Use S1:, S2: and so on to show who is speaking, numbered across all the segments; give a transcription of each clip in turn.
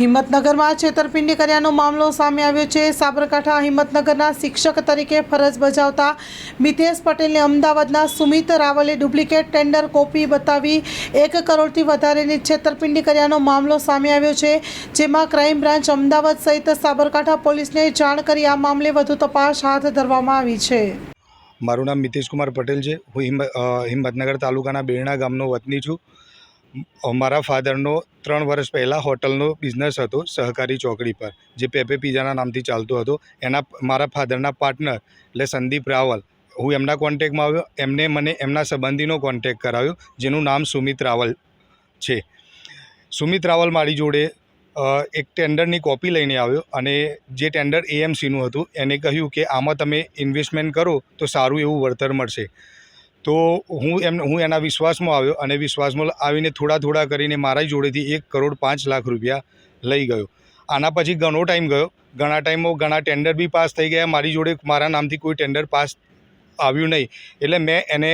S1: હિંમતનગરમાં છેતરપિંડી કર્યાનો મામલો સામે આવ્યો છે. સાબરકાંઠા હિંમતનગરના શિક્ષક તરીકે ફરજ બજાવતા મિતેશ પટેલને અમદાવાદના સુમિત રાવલે ડુપ્લિકેટ ટેન્ડર કોપી બતાવી એક કરોડથી વધારેની છેતરપિંડી કર્યાનો મામલો સામે આવ્યો છે. જેમાં ક્રાઇમ બ્રાન્ચ અમદાવાદ સહિત સાબરકાંઠા પોલીસને જાણ કરી આ મામલે વધુ તપાસ હાથ ધરવામાં આવી છે.
S2: મારું નામ મિતેશ કુમાર પટેલ છે. હું હિંમત હિંમતનગર તાલુકાના બેરણા ગામનો વતની છું. મારા ફાધરનો ત્રણ વર્ષ પહેલાં હોટલનો બિઝનેસ હતો, સહકારી ચોકડી પર, જે પેપે પિઝાના નામથી ચાલતો હતો. એના, મારા ફાધરના પાર્ટનર એટલે સંદીપ રાવલ, હું એમના કોન્ટેક્ટમાં આવ્યો. એમને મને એમના સંબંધીનો કોન્ટેક્ટ કરાવ્યો, જેનું નામ સુમિત રાવલ છે. સુમિત રાવલ મારી જોડે એક ટેન્ડરની કોપી લઈને આવ્યો અને જે ટેન્ડર એએમસીનું હતું, એને કહ્યું કે આમાં તમે ઇન્વેસ્ટમેન્ટ કરો તો સારું એવું વળતર મળશે. તો હું એમ, હું એના વિશ્વાસમાં આવ્યો અને વિશ્વાસમાં આવીને થોડા થોડા કરીને મારા જોડેથી એક કરોડ પાંચ લાખ રૂપિયા લઈ ગયો. આના પછી ઘણો ટાઈમ ગયો. ઘણા ટાઈમમાં ઘણા ટેન્ડર બી પાસ થઈ ગયા. મારી જોડે મારા નામથી કોઈ ટેન્ડર પાસ આવ્યું નહીં. એટલે મેં એને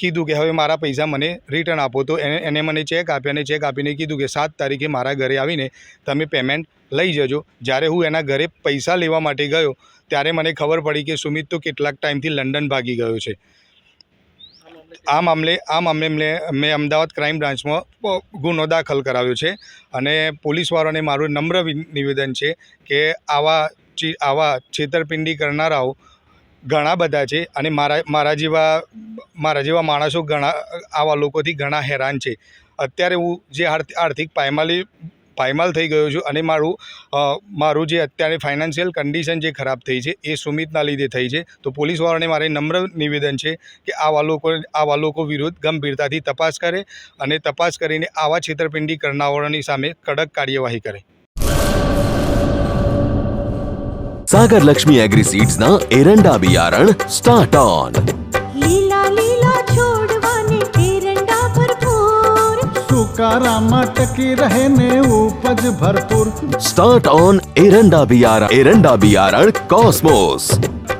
S2: કીધું કે હવે મારા પૈસા મને રિટર્ન આપો. તો એને એને મને ચેક આપ્યા અને ચેક આપીને કીધું કે સાત તારીખે મારા ઘરે આવીને તમે પેમેન્ટ લઈ જજો. જ્યારે હું એના ઘરે પૈસા લેવા માટે ગયો, ત્યારે મને ખબર પડી કે સુમિત તો કેટલાક ટાઈમથી લંડન ભાગી ગયો છે. આ મામલે આ મામલે મેં અમદાવાદ ક્રાઇમ બ્રાન્ચમાં ગુનો દાખલ કરાવ્યો છે અને પોલીસવાળાને મારું નમ્ર નિવેદન છે કે આવા આવા છેતરપિંડી કરનારાઓ ઘણા બધા છે અને મારા મારા જેવા મારા જેવા માણસો ઘણા આવા લોકોથી ઘણા હેરાન છે. અત્યારે હું જે આર્થિક પાયમાલી પાયમાલ થઈ ગયો છું અને મારું મારું જે અત્યારે ફાઇનાન્શિયલ કન્ડિશન જે ખરાબ થઈ છે એ સુમિતના લીધે થઈ છે. તો પોલીસવાળાને મારે નમ્ર નિવેદન છે કે આવા લોકો આવા લોકો વિરુદ્ધ ગંભીરતાથી તપાસ કરે અને તપાસ કરીને આવા છેતરપિંડી કરનારાઓની સામે કડક કાર્યવાહી કરે.
S3: સાગર લક્ષ્મી એગ્રી સીડ્સના એરંડા બિયારણ સ્ટાર્ટ ઓન
S4: લીલા લીલા છોડ
S5: तुकारा मट की रहने उपज भरपूर।
S3: स्टार्ट ऑन एरंडा बियारण एरंडा बियारण कॉस्मोस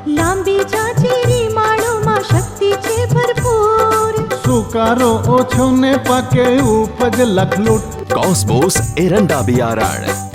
S4: लांबीच्या चेरी शक्ति छे भरपूर।
S5: सुकारो ओछो ने पके उपज लखलूट
S3: कॉस्मोस एरंडा बियारण